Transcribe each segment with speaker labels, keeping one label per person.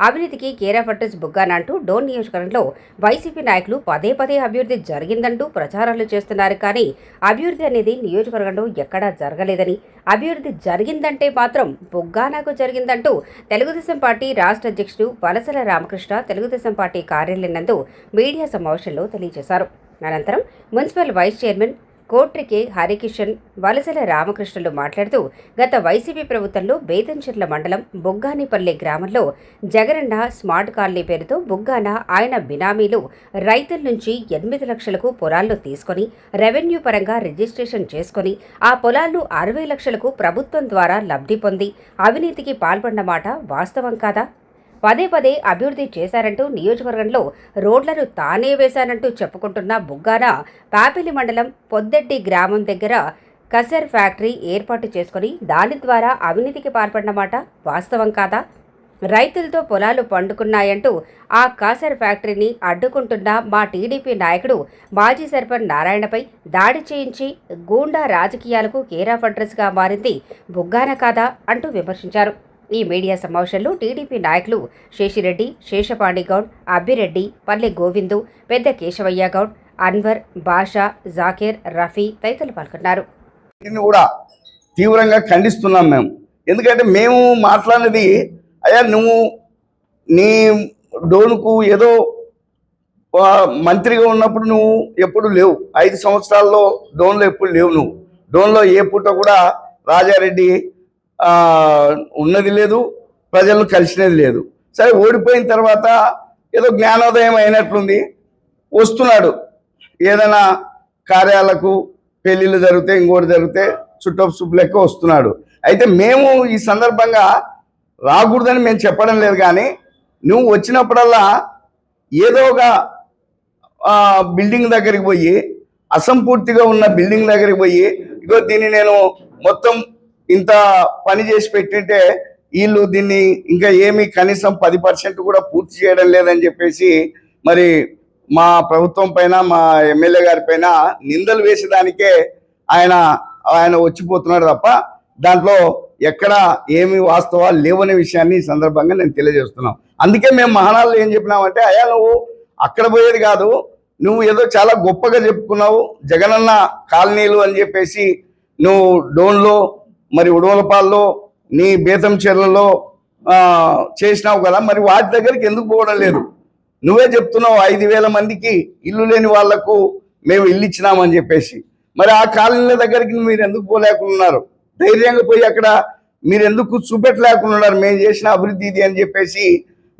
Speaker 1: అవినీతికి కేరాఫట్టస్ బుగ్గానంటూ డోన్ నియోజకవర్గంలో వైసీపీ నాయకులు పదే పదే అభివృద్ధి జరిగిందంటూ ప్రచారాలు చేస్తున్నారు కానీ అభివృద్ధి అనేది నియోజకవర్గంలో ఎక్కడా జరగలేదని అభివృద్ధి జరిగిందంటే మాత్రం బుగ్గానాకు జరిగిందంటూ తెలుగుదేశం పార్టీ రాష్ట్ర అధ్యక్షుడు వలసల రామకృష్ణ తెలుగుదేశం పార్టీ కార్యాలయం నందు మీడియా సమావేశంలో తెలియజేశారు. అనంతరం municipal vice chairman Kotriki Harikishan Valasala Ramakrishnulu మాట్లాడుతూ గత వైసీపీ ప్రభుత్వంలో బేతంచెర్ల మండలం బుగ్గానిపల్లి గ్రామంలో జగనన్న స్మార్ట్ కాలనీ పేరుతో బుగ్గాన ఆయన బినామీలు రైతుల నుంచి ఎనిమిది లక్షలకు పొలాల్లో తీసుకొని రెవెన్యూ పరంగా రిజిస్ట్రేషన్ చేసుకొని ఆ పొలాలు అరవై లక్షలకు ప్రభుత్వం ద్వారా లబ్ధి పొంది అవినీతికి పాల్పడిన మాట వాస్తవం కాదా? పదే పదే అభివృద్ధి చేశారంటూ నియోజకవర్గంలో రోడ్లను తానే వేశానంటూ చెప్పుకుంటున్న బుగ్గాన పాపిలి మండలం పొద్దెడ్డి గ్రామం దగ్గర కసర్ ఫ్యాక్టరీ ఏర్పాటు చేసుకుని దాని ద్వారా అవినీతికి పాల్పడినమాట వాస్తవం కాదా? రైతులతో పొలాలు పండుకున్నాయంటూ ఆ కాసర్ ఫ్యాక్టరీని అడ్డుకుంటున్న మా టీడీపీ నాయకుడు మాజీ సర్పంచ్ నారాయణపై దాడి చేయించి గూండా రాజకీయాలకు కేరాఫ్ అడ్రస్గా మారింది బుగ్గాన కాదా అంటూ విమర్శించారు. ఈ మీడియా సమావేశంలో టీడీపీ నాయకులు శేషిరెడ్డి శేషపాండి గౌడ్ అబ్బిరెడ్డి పల్లె గోవిందు పెద్ద కేశవయ్య గౌడ్ అన్వర్ బాషా జాకీర్ రఫీ తదితరులు పాల్గొన్నారు.
Speaker 2: కూడా తీవ్రంగా ఖండిస్తున్నాం మేము. ఎందుకంటే మేము మాట్లాడినది అయ్యా నువ్వు నీ డోనుకు ఏదో మంత్రిగా ఉన్నప్పుడు నువ్వు ఎప్పుడు లేవు. ఐదు సంవత్సరాల్లో డోన్లో ఎప్పుడు లేవు నువ్వు. డోన్లో ఏ పూట కూడా రాజారెడ్డి ఉన్నది లేదు ప్రజలను కలిసినది లేదు. సరే ఓడిపోయిన తర్వాత ఏదో జ్ఞానోదయం అయినట్లుంది వస్తున్నాడు. ఏదైనా కార్యాలకు పెళ్ళిళ్ళు జరిగితే ఇంకోటి జరిగితే చుట్టపు చూపు లెక్క వస్తున్నాడు. అయితే మేము ఈ సందర్భంగా రాకూడదని మేము చెప్పడం లేదు కానీ నువ్వు వచ్చినప్పుడల్లా ఏదో ఒక బిల్డింగ్ దగ్గరికి పోయి అసంపూర్తిగా ఉన్న బిల్డింగ్ దగ్గరికి పోయి ఇగో దీన్ని నేను మొత్తం ఇంత పని చేసి పెట్టింటే వీళ్ళు దీన్ని ఇంకా ఏమి కనీసం పది పర్సెంట్ కూడా పూర్తి చేయడం లేదని చెప్పేసి మరి మా ప్రభుత్వం పైన మా ఎమ్మెల్యే గారి పైన నిందలు వేసేదానికే ఆయన ఆయన వచ్చిపోతున్నాడు తప్ప దాంట్లో ఎక్కడ ఏమి వాస్తవాలు లేవనే విషయాన్ని ఈ సందర్భంగా నేను తెలియజేస్తున్నాం. అందుకే మేము మహానాల్లో ఏం చెప్పినామంటే అయ్యా నువ్వు అక్కడ పోయేది కాదు నువ్వు ఏదో చాలా గొప్పగా చెప్పుకున్నావు జగనన్న కాలనీలు అని చెప్పేసి నువ్వు డోన్లో మరి ఉడవలపాల్లో నీ బేతం చెర్లలో చేసినావు కదా మరి వాటి దగ్గరికి ఎందుకు పోవడం లేదు? నువ్వే చెప్తున్నావు ఐదు వేల మందికి ఇల్లు లేని వాళ్ళకు మేము ఇల్లు ఇచ్చినామని చెప్పేసి. మరి ఆ కాలనీల దగ్గరికి మీరు ఎందుకు పోలేకున్నారు? ధైర్యంగా పోయి అక్కడ మీరు ఎందుకు చూపెట్టలేకున్నారు? మేము చేసిన అభివృద్ధి ఇది అని చెప్పేసి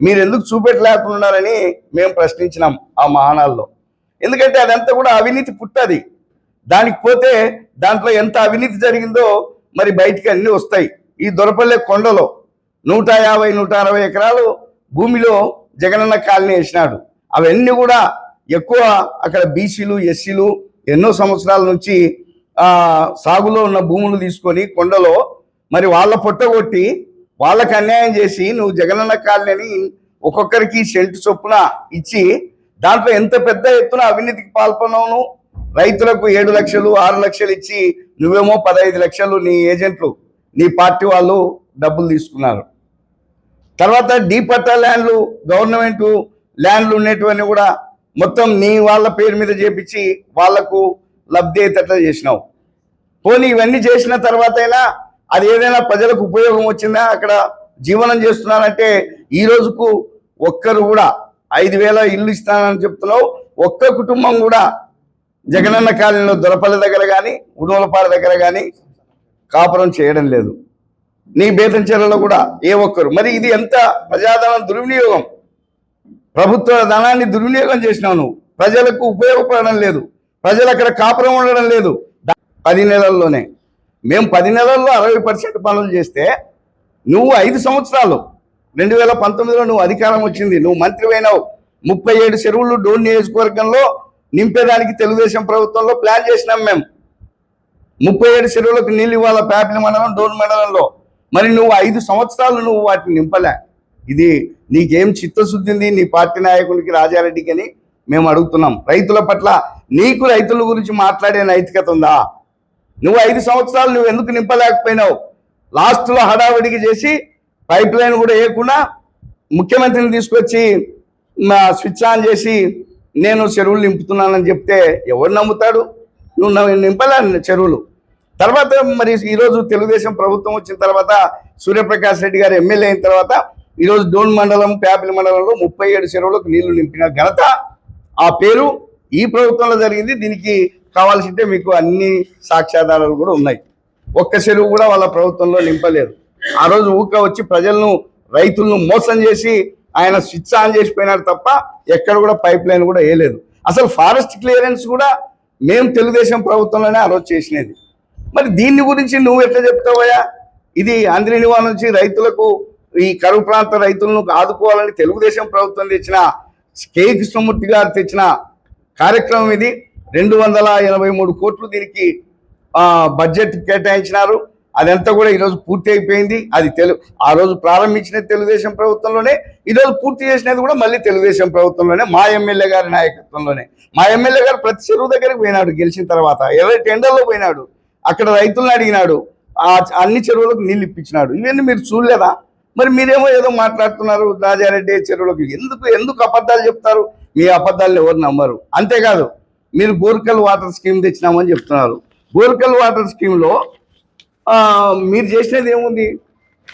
Speaker 2: మీరు ఎందుకు చూపెట్టలేకున్నారని మేము ప్రశ్నించినాం ఆ మహానాల్లో. ఎందుకంటే అదంతా కూడా అవినీతి పుట్టది. దానికి పోతే దాంట్లో ఎంత అవినీతి జరిగిందో మరి బయటికి అన్నీ వస్తాయి. ఈ దొరపల్లె కొండలో నూట యాభై నూట అరవై ఎకరాలు భూమిలో జగనన్న కాలనీ వేసినాడు. అవన్నీ కూడా ఎక్కువ అక్కడ బీసీలు ఎస్సీలు ఎన్నో సంవత్సరాల నుంచి సాగులో ఉన్న భూములు తీసుకొని కొండలో మరి వాళ్ళ పొట్టగొట్టి వాళ్ళకి అన్యాయం చేసి నువ్వు జగనన్న కాలనీ ఒక్కొక్కరికి సెంటు చొప్పున ఇచ్చి దాంట్లో ఎంత పెద్ద ఎత్తున అవినీతికి పాల్పొన్నావు రైతులకు ఏడు లక్షలు ఆరు లక్షలు ఇచ్చి నువ్వేమో పదహైదు లక్షలు నీ ఏజెంట్లు నీ పార్టీ వాళ్ళు డబ్బులు తీసుకున్నారు. తర్వాత డీ పట్టా ల్యాండ్లు గవర్నమెంట్ ల్యాండ్లు ఉండేటివన్నీ కూడా మొత్తం నీ వాళ్ళ పేరు మీద చేపించి వాళ్ళకు లబ్ధి అయ్యేటట్లు చేసినావు. పోనీ ఇవన్నీ చేసిన తర్వాత అయినా అది ఏదైనా ప్రజలకు ఉపయోగం వచ్చిందా? అక్కడ జీవనం చేస్తున్నానంటే ఈ రోజుకు ఒక్కరు కూడా ఐదు వేల ఇల్లు ఇస్తానని చెప్తున్నావు. ఒక్క కుటుంబం కూడా జగనన్న కాలనీలో దొరపల్లి దగ్గర కానీ ఉడుమలపాడు దగ్గర కానీ కాపురం చేయడం లేదు. నీ బేతంచెరలో కూడా ఏ ఒక్కరు. మరి ఇది ఎంత ప్రజాధనం దుర్వినియోగం? ప్రభుత్వ ధనాన్ని దుర్వినియోగం చేసినావు నువ్వు. ప్రజలకు ఉపయోగపడడం లేదు. ప్రజలు అక్కడ కాపురం ఉండడం లేదు. పది నెలల్లోనే. మేము పది నెలల్లో అరవై పర్సెంట్ పనులు చేస్తే నువ్వు ఐదు సంవత్సరాలు రెండు వేల పంతొమ్మిదిలో నువ్వు అధికారం వచ్చింది. నువ్వు మంత్రి అయినావు ముప్పై ఏడు చెరువులు డోన్ నియోజకవర్గంలో నింపేదానికి తెలుగుదేశం ప్రభుత్వంలో ప్లాన్ చేసినాం మేము. ముప్పై ఏడు చెరువులకు నీళ్ళు ఇవ్వాల ప్యాపిలి మండలం డోన్ మండలంలో? మరి నువ్వు ఐదు సంవత్సరాలు నువ్వు వాటిని నింపలే. ఇది నీకేం చిత్తశుద్ధి ఉంది? నీ పార్టీ నాయకునికి రాజారెడ్డికి అని మేము అడుగుతున్నాం. రైతుల పట్ల నీకు రైతుల గురించి మాట్లాడే నైతికత ఉందా? నువ్వు ఐదు సంవత్సరాలు నువ్వు ఎందుకు నింపలేకపోయినావు? లాస్ట్లో హడావిడికి చేసి పైప్ లైన్ కూడా వేయకుండా ముఖ్యమంత్రిని తీసుకొచ్చి మా స్విచ్ ఆన్ చేసి నేను చెరువులు నింపుతున్నానని చెప్తే ఎవరు నమ్ముతాడు? నువ్వు నింపలే చెరువులు. తర్వాత మరి ఈరోజు తెలుగుదేశం ప్రభుత్వం వచ్చిన తర్వాత సూర్యప్రకాష్ రెడ్డి గారు ఎమ్మెల్యే అయిన తర్వాత ఈరోజు డోన్ మండలం ప్యాపిలి మండలంలో ముప్పై ఏడు చెరువులకు నీళ్ళు నింపిన ఘనత ఆ పేరు ఈ ప్రభుత్వంలో జరిగింది. దీనికి కావాల్సింటే మీకు అన్ని సాక్ష్యాధారాలు కూడా ఉన్నాయి. ఒక్క చెరువు కూడా వాళ్ళ ప్రభుత్వంలో నింపలేదు. ఆ రోజు ఊక వచ్చి ప్రజలను రైతులను మోసం చేసి ఆయన స్విచ్ ఆన్ చేసిపోయినారు తప్ప ఎక్కడ కూడా పైప్ లైన్ కూడా వేయలేదు. అసలు ఫారెస్ట్ క్లియరెన్స్ కూడా మేము తెలుగుదేశం ప్రభుత్వంలోనే ఆ చేసినది. మరి దీన్ని గురించి నువ్వు ఎట్లా చెప్తావయ్యా ఇది అంద్రినివా నుంచి రైతులకు ఈ కరువు ప్రాంత రైతులను ఆదుకోవాలని తెలుగుదేశం ప్రభుత్వం తెచ్చిన కే. కృష్ణమూర్తి గారు తెచ్చిన కార్యక్రమం ఇది. రెండు వందల ఎనభై మూడు కోట్లు దీనికి బడ్జెట్ కేటాయించినారు. అదంతా కూడా ఈరోజు పూర్తి అయిపోయింది. అది తెలు ఆ రోజు ప్రారంభించిన తెలుగుదేశం ప్రభుత్వంలోనే ఈరోజు పూర్తి చేసినది కూడా మళ్ళీ తెలుగుదేశం ప్రభుత్వంలోనే మా ఎమ్మెల్యే గారి నాయకత్వంలోనే. మా ఎమ్మెల్యే గారు ప్రతి చెరువు దగ్గరికి పోయినాడు గెలిచిన తర్వాత. ఎవరి టెండర్లో పోయినాడు? అక్కడ రైతులను అడిగినాడు. ఆ అన్ని చెరువులకు నీళ్ళు ఇప్పించినాడు. ఇవన్నీ మీరు చూడలేదా? మరి మీరేమో ఏదో మాట్లాడుతున్నారు రాజారెడ్డి చెరువులకు. ఎందుకు ఎందుకు అబద్ధాలు చెప్తారు? మీ అబద్ధాలను ఎవరు నమ్మరు. అంతేకాదు మీరు గోర్కల్ వాటర్ స్కీమ్ తెచ్చినామని చెప్తున్నారు. గోర్కల్ వాటర్ స్కీమ్లో మీరు చేసినది ఏముంది?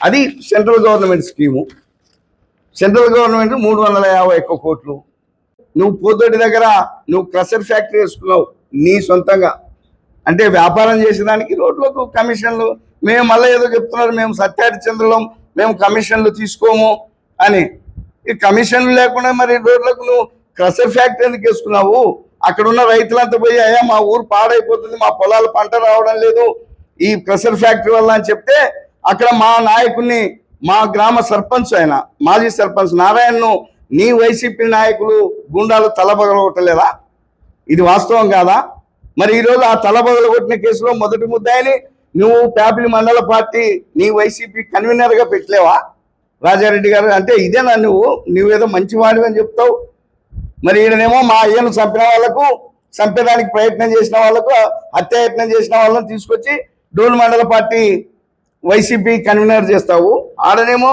Speaker 2: అది central government scheme. Central government మూడు వందల యాభై ఒక్క కోట్లు. నువ్వు పోతోటి దగ్గర నువ్వు క్రషర్ ఫ్యాక్టరీ వేసుకున్నావు నీ సొంతంగా. అంటే వ్యాపారం చేసేదానికి రోడ్లకు కమిషన్లు. మేము మళ్ళీ ఏదో చెప్తున్నారు మేము సత్యహరిచంద్రులం మేము కమిషన్లు తీసుకోము అని. ఈ కమిషన్లు లేకుండా మరి రోడ్లకు నువ్వు క్రషర్ ఫ్యాక్టరీ ఎందుకు వేసుకున్నావు? అక్కడ ఉన్న రైతులంతా పోయి అయ్యా మా ఊరు పాడైపోతుంది మా పొలాలు పంట రావడం లేదు ఈ ప్రెషర్ ఫ్యాక్టరీ వల్ల అని చెప్తే అక్కడ మా నాయకుడిని మా గ్రామ సర్పంచ్ ఆయన మాజీ సర్పంచ్ నారాయణను నీ వైసీపీ నాయకులు గుండాలు తలబగలగొట్టలేదా? ఇది వాస్తవం కాదా? మరి ఈరోజు ఆ తలబగలు కొట్టిన కేసులో మొదటి ముద్దాయిని నువ్వు ప్యాపిలి మండల పార్టీ నీ వైసీపీ కన్వీనర్గా పెట్టలేవా? రాజారెడ్డి గారు అంటే ఇదేనా నువ్వు? నువ్వేదో మంచివాడివి అని చెప్తావు. మరి ఈయననేమో మా అయ్యను చంపిన వాళ్ళకు చంపేదానికి ప్రయత్నం చేసిన వాళ్ళకు హత్యాయత్నం చేసిన వాళ్ళని తీసుకొచ్చి డూల్ మండల పార్టీ వైసీపీ కన్వీనర్ చేస్తావు. ఆడనేమో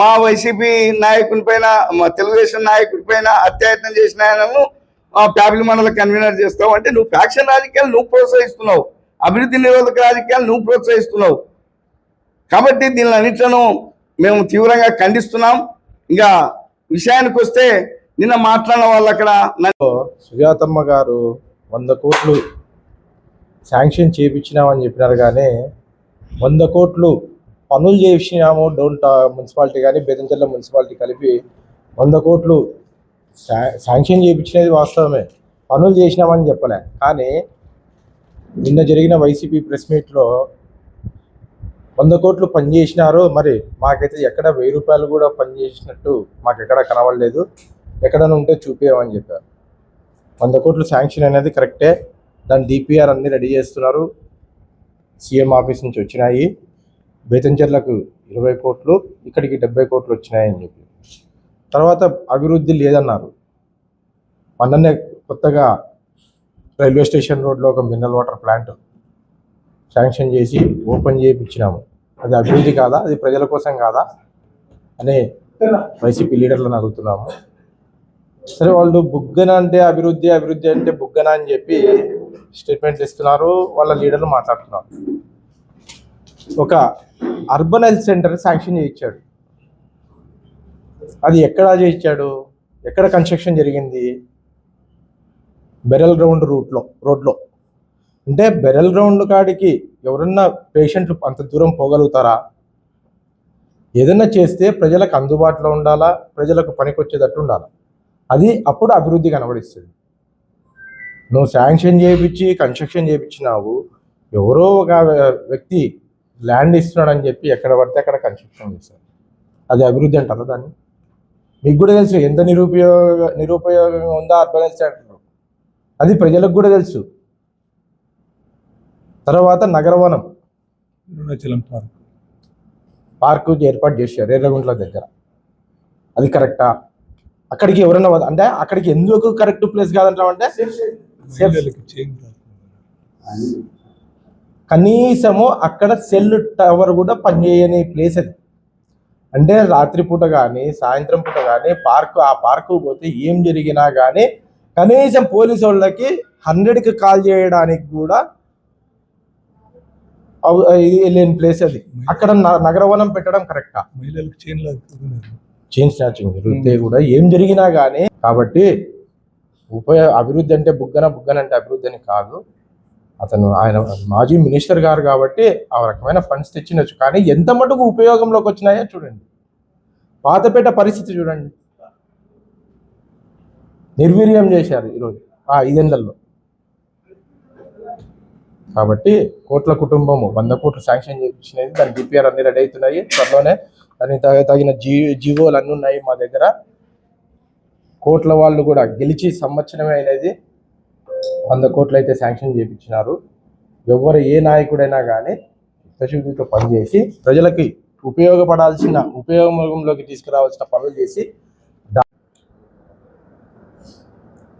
Speaker 2: మా వైసీపీ నాయకుని పైన మా తెలుగుదేశం నాయకుడి పైన అత్యాయత్నం చేసిన ఆయనను ఆ మండల కన్వీనర్ చేస్తావు. అంటే నువ్వు ఫ్యాక్షన్ రాజకీయాలు నువ్వు ప్రోత్సహిస్తున్నావు. అభివృద్ధి నిరోధక రాజకీయాలు నువ్వు ప్రోత్సహిస్తున్నావు. కాబట్టి దీనిని అన్నిట్లను మేము తీవ్రంగా ఖండిస్తున్నాం. ఇంకా విషయానికి వస్తే నిన్న మాట్లాడిన వాళ్ళు అక్కడ
Speaker 3: సుజాతమ్మ గారు వంద కోట్లు శాంక్షన్ చేయించినామని చెప్పినారు కానీ వంద కోట్లు పనులు చేసినాము డౌన్ టా- మున్సిపాలిటీ కానీ బెదంచెల్ల మున్సిపాలిటీ కలిపి వంద కోట్లు శా- శాంక్షన్ చేయించినది వాస్తవమే. పనులు చేసినామని చెప్పలే. కానీ నిన్న జరిగిన వైసీపీ ప్రెస్ మీట్లో వంద కోట్లు పనిచేసినారు మరి మాకైతే ఎక్కడ వెయ్యి రూపాయలు కూడా పనిచేసినట్టు మాకు ఎక్కడ కనవడలేదు ఎక్కడైనా ఉంటే చూపించమని చెప్పారు. వంద కోట్లు శాంక్షన్ అనేది కరెక్టే. దాని డిపిఆర్ అన్ని రెడీ చేస్తున్నారు. సీఎం ఆఫీస్ నుంచి వచ్చినాయి. బేతంచెర్లకు ఇరవై కోట్లు ఇక్కడికి డెబ్బై కోట్లు వచ్చినాయని చెప్పి. తర్వాత అభివృద్ధి లేదన్నారు. మొన్ననే కొత్తగా రైల్వే స్టేషన్ రోడ్లో ఒక మినరల్ వాటర్ ప్లాంట్ శాంక్షన్ చేసి ఓపెన్ చేయించినాము. అది అభివృద్ధి కాదా? అది ప్రజల కోసం కాదా? అనే వైసీపీ లీడర్లను అడుగుతున్నాము. సరే వాళ్ళు బుగ్గన అంటే అభివృద్ధి అభివృద్ధి అంటే బుగ్గన అని చెప్పి స్టేట్మెంట్లు ఇస్తున్నారు వాళ్ళ లీడర్లు మాట్లాడుతున్నారు. ఒక అర్బన్ హెల్త్ సెంటర్ శాంక్షన్ చేయించాడు. అది ఎక్కడ చేయించాడు? ఎక్కడ కన్స్ట్రక్షన్ జరిగింది? బెరల్ గ్రౌండ్ రూట్లో రోడ్లో. అంటే బెరల్ గ్రౌండ్ కాడికి ఎవరన్నా పేషెంట్లు అంత దూరం పోగలుగుతారా? ఏదైనా చేస్తే ప్రజలకు అందుబాటులో ఉండాలా? ప్రజలకు పనికొచ్చేటట్టు ఉండాలా? అది అప్పుడు అభివృద్ధి కనబడిస్తుంది. నువ్వు శాంక్షన్ చేయించి కన్స్ట్రక్షన్ చేయించినావు. ఎవరో ఒక వ్యక్తి ల్యాండ్ ఇస్తున్నాడని చెప్పి ఎక్కడ పడితే అక్కడ కన్స్ట్రక్షన్ చేశారు అది అభివృద్ధి అంటారా దాన్ని? మీకు కూడా తెలుసు ఎంత నిరుపయోగ నిరుపయోగంగా ఉందో అర్బన్ హెల్త్ సెంటర్ అది ప్రజలకు కూడా తెలుసు. తర్వాత నగరవనం.
Speaker 4: అరుణాచలం పార్క్.
Speaker 3: పార్కు ఏర్పాటు చేశారు ఎర్రగుంట్ల దగ్గర. అది కరెక్టా? అక్కడికి ఎవరైనా వద- అంటే అక్కడికి ఎందుకు కరెక్ట్ ప్లేస్ కాదంటామంటే. కనీసము అక్కడ సెల్ టవర్ కూడా పనిచేయని ప్లేస్ అది. అంటే రాత్రిపూట కానీ సాయంత్రం పూట కానీ పార్క్ ఆ పార్కు పోతే ఏం జరిగినా కానీ కనీసం పోలీసు వాళ్ళకి హండ్రెడ్కి కాల్ చేయడానికి కూడా లేని ప్లేస్ అది. అక్కడ నగరవనం పెట్టడం కరెక్టా
Speaker 4: మహిళలకు చైన్
Speaker 3: చైన్ స్నాచింగ్ జరిగితే కూడా ఏం జరిగినా కానీ కాబట్టి ఉపయోగ అభివృద్ధి అంటే బుగ్గన బుగ్గన అంటే అభివృద్ధి అని కాదు. అతను ఆయన మాజీ మినిస్టర్ గారు కాబట్టి ఆ రకమైన ఫండ్స్ తెచ్చినచ్చు కానీ ఎంత మటుకు ఉపయోగంలోకి వచ్చినాయో చూడండి. పాతపేట పరిస్థితి చూడండి. నిర్వీర్యం చేశారు ఈరోజు ఆ ఐదేళ్ళలో. కాబట్టి కోట్ల కుటుంబము వంద కోట్లు శాంక్షన్ చేయించినది దాని డిపిఆర్ అన్ని రెడీ అవుతున్నాయి. త్వరలోనే దానికి తగిన జీ జీవోలు అన్నీ ఉన్నాయి మా దగ్గర. కోట్ల వాళ్ళు కూడా గెలిచి సంవత్సరమే అనేది వంద కోట్లు అయితే శాంక్షన్ చేయించినారు ఎవరు ఏ నాయకుడైనా కానీ చిత్తశుద్ధితో పనిచేసి ప్రజలకి ఉపయోగపడాల్సిన ఉపయోగంలోకి తీసుకురావాల్సిన పనులు చేసి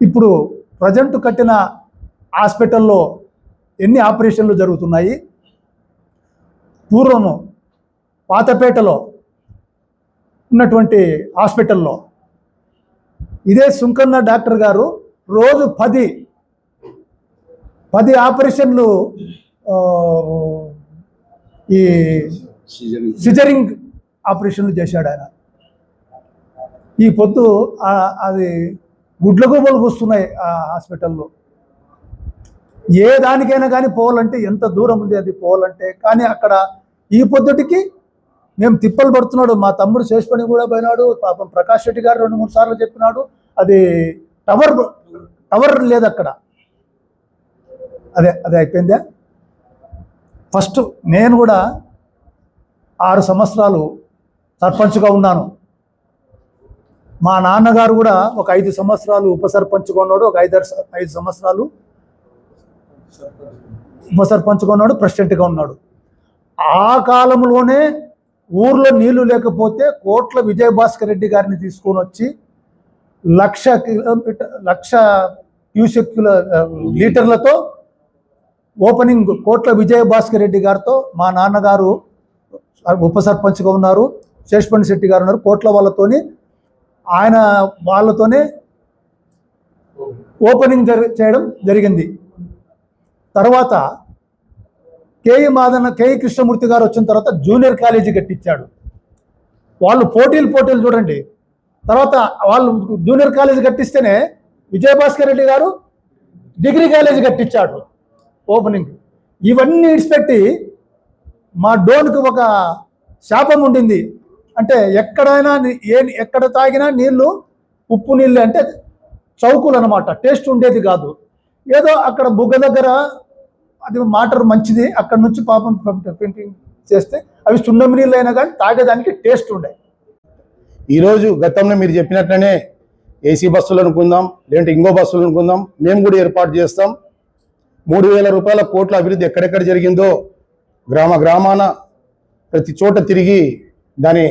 Speaker 5: ఇప్పుడు ప్రజెంట్ కట్టిన హాస్పిటల్లో ఎన్ని ఆపరేషన్లు జరుగుతున్నాయి? పూర్వము పాతపేటలో ఉన్నటువంటి హాస్పిటల్లో ఇదే సుంకన్న డాక్టర్ గారు రోజు పది పది ఆపరేషన్లు ఈ సిజరింగ్ ఆపరేషన్లు చేశాడు ఆయన. ఈ పొద్దు అది గుడ్లకు గుబలు వస్తున్నాయి ఆ హాస్పిటల్లో. ఏ దానికైనా కానీ పోవాలంటే ఎంత దూరం ఉంది అది పోవాలంటే కానీ అక్కడ ఈ పొద్దుటికి మేము తిప్పలు పడుతున్నాడు. మా తమ్ముడు శేషపని కూడా పోయినాడు. పాపం ప్రకాష్ రెడ్డి గారు రెండు మూడు సార్లు చెప్పినాడు. అది టవర్ టవర్ లేదు అక్కడ. అదే అదే అయిపోయిందా? ఫస్ట్ నేను కూడా ఆరు సంవత్సరాలు సర్పంచ్గా ఉన్నాను. మా నాన్నగారు కూడా ఒక ఐదు సంవత్సరాలు ఉప సర్పంచ్గా ఉన్నాడు ఒక ఐదు ఐదు సంవత్సరాలు ఉప సర్పంచ్గా ఉన్నాడు ప్రెసిడెంట్గా ఉన్నాడు. ఆ కాలంలోనే ఊర్లో నీళ్ళు లేకపోతే కోట్ల విజయభాస్కర్ రెడ్డి గారిని తీసుకొని వచ్చి లక్ష కిలోమీటర్ లక్ష క్యూసెక్యుల లీటర్లతో ఓపెనింగ్ కోట్ల విజయభాస్కర్ రెడ్డి గారితో మా నాన్నగారు ఉప సర్పంచ్గా ఉన్నారు శేష్పండి శెట్టి గారు ఉన్నారు కోట్ల వాళ్ళతోని ఆయన వాళ్ళతోనే ఓపెనింగ్ జరి- చేయడం జరిగింది. తర్వాత కేఈ మాదన్న కేఈ కృష్ణమూర్తి గారు వచ్చిన తర్వాత జూనియర్ కాలేజీ కట్టించాడు. వాళ్ళు పోటీలు పోటీలు చూడండి తర్వాత వాళ్ళు జూనియర్ కాలేజీ కట్టిస్తేనే విజయభాస్కర్ రెడ్డి గారు డిగ్రీ కాలేజీ కట్టించాడు ఓపెనింగ్. ఇవన్నీ ఇడిచిపెట్టి మా డోన్కి ఒక శాపం ఉండింది. అంటే ఎక్కడైనా ఏ ఎక్కడ తాగినా నీళ్ళు ఉప్పు నీళ్ళు అంటే చౌకులు అనమాట టేస్ట్ ఉండేది కాదు. ఏదో అక్కడ బుగ్గ దగ్గర అది మాటర్ మంచిది అక్కడ నుంచి పాపం పెయింటింగ్ చేస్తే అవి సున్నం నీళ్ళు అయినా కానీ తాగేదానికి టేస్ట్ ఉండే.
Speaker 6: ఈరోజు గతంలో మీరు చెప్పినట్లనే ఏసీ బస్సులు అనుకుందాం లేదంటే ఇంకో బస్సులు అనుకుందాం మేము కూడా ఏర్పాటు చేస్తాం. మూడు వేల రూపాయల కోట్ల అభివృద్ధి ఎక్కడెక్కడ జరిగిందో గ్రామ గ్రామాన ప్రతి చోట తిరిగి దాని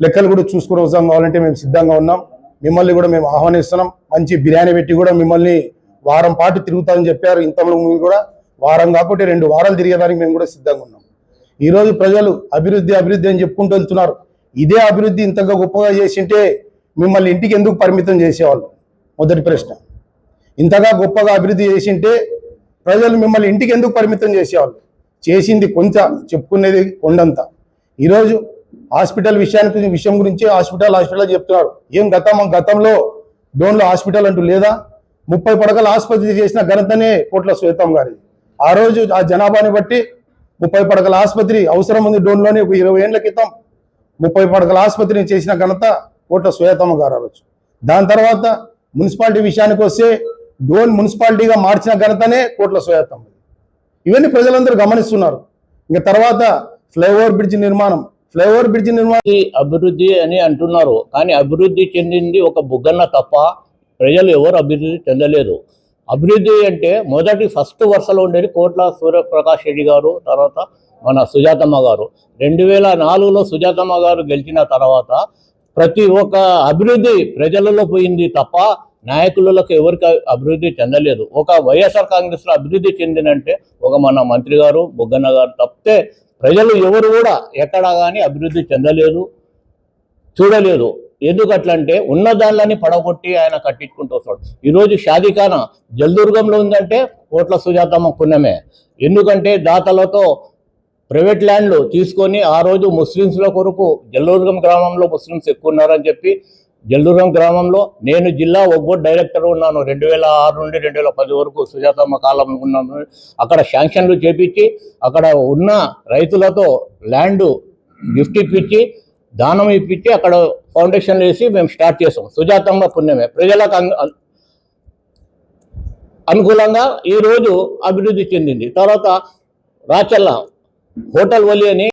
Speaker 6: లెక్కలు కూడా చూసుకుని వస్తాం కావాలంటే మేము సిద్ధంగా ఉన్నాం. మిమ్మల్ని కూడా మేము ఆహ్వానిస్తున్నాం. మంచి బిర్యానీ పెట్టి కూడా మిమ్మల్ని వారం పాటు తిరుగుతామని చెప్పారు ఇంతమంది మీరు కూడా. వారం కాకపోతే రెండు వారాలు తిరిగేదానికి మేము కూడా సిద్ధంగా ఉన్నాం. ఈరోజు ప్రజలు అభివృద్ధి అభివృద్ధి అని చెప్పుకుంటూ వెళ్తున్నారు. ఇదే అభివృద్ధి ఇంతగా గొప్పగా చేసింటే మిమ్మల్ని ఇంటికి ఎందుకు పరిమితం చేసేవాళ్ళు? మొదటి ప్రశ్న. ఇంతగా గొప్పగా అభివృద్ధి చేసింటే ప్రజలు మిమ్మల్ని ఇంటికి ఎందుకు పరిమితం చేసేవాళ్ళు? చేసింది కొంత చెప్పుకునేది కొండంత. ఈరోజు హాస్పిటల్ విషయానికి విషయం గురించి హాస్పిటల్ హాస్పిటల్ చెప్తున్నారు. ఏం గతం? గతంలో డోన్లో హాస్పిటల్ అంటూ లేదా? ముప్పై పడకల ఆసుపత్రి చేసిన ఘనతనే కోట్ల శ్వేతం గారి ఆ రోజు ఆ జనాభాని బట్టి ముప్పై పడకల ఆసుపత్రి అవసరం ఉంది డోన్లోనే ఒక ఇరవై ఏళ్ళ క్రితం. ముప్పై పడకల ఆసుపత్రిని చేసిన ఘనత కోట్ల శ్వేతమ్మ గారు అవ్వచ్చు. దాని తర్వాత మున్సిపాలిటీ విషయానికి వస్తే డోన్ మున్సిపాలిటీగా మార్చిన ఘనతనే కోట్ల శ్వేతమ్మ ఇవన్నీ ప్రజలందరూ గమనిస్తున్నారు. ఇంకా తర్వాత ఫ్లైఓవర్ బ్రిడ్జ్ నిర్మాణం. ఫ్లైఓవర్ బ్రిడ్జ్ నిర్మాణం
Speaker 7: అభివృద్ధి అని అంటున్నారు. కానీ అభివృద్ధి చెందింది ఒక బుగ్గన్న తప్ప ప్రజలు ఎవరు అభివృద్ధి చెందలేదు. అభివృద్ధి అంటే మొదటి ఫస్ట్ వరుసలో ఉండేది కోట్ల సూర్యప్రకాష్ రెడ్డి గారు తర్వాత మన సుజాతమ్మ గారు. రెండు వేల నాలుగులో సుజాతమ్మ గారు గెలిచిన తర్వాత ప్రతి ఒక్క అభివృద్ధి ప్రజలలో పోయింది తప్ప నాయకులకు ఎవరికి అభివృద్ధి చెందలేదు. ఒక వైఎస్ఆర్ కాంగ్రెస్లో అభివృద్ధి చెందినంటే ఒక మన మంత్రి గారు బుగ్గన్న గారు తప్పితే ప్రజలు ఎవరు కూడా ఎక్కడా కానీ అభివృద్ధి చెందలేదు చూడలేదు. ఎందుకు ఉన్న దానిలని పడగొట్టి ఆయన కట్టించుకుంటూ వస్తాడు. ఈరోజు షాదీఖానా జల్దుర్గంలో ఉందంటే కోట్ల సుజాతమ్మ పుణ్యమే. ఎందుకంటే దాతలతో ప్రైవేట్ ల్యాండ్లు తీసుకొని ఆ రోజు ముస్లిమ్స్ల కొరకు జల్లూరుగం గ్రామంలో ముస్లిమ్స్ ఎక్కువ ఉన్నారని చెప్పి జల్దుర్గం గ్రామంలో నేను జిల్లా ఒబ్బోర్డ్ డైరెక్టర్ ఉన్నాను. రెండు వేల ఆరు నుండి రెండు వేల పది వరకు సుజాతమ్మ కాలం ఉన్నాను. అక్కడ శాంక్షన్లు చేపించి అక్కడ ఉన్న రైతులతో ల్యాండ్ గిఫ్ట్ ఇప్పించి దానం ఇప్పించి అక్కడ ఫౌండేషన్లు వేసి మేము స్టార్ట్ చేసాం. సుజాతమ్మ పుణ్యమే. ప్రజలకు అనుకూలంగా ఈరోజు అభివృద్ధి చెందింది. తర్వాత రాచల్ల హోటల్ వలి అని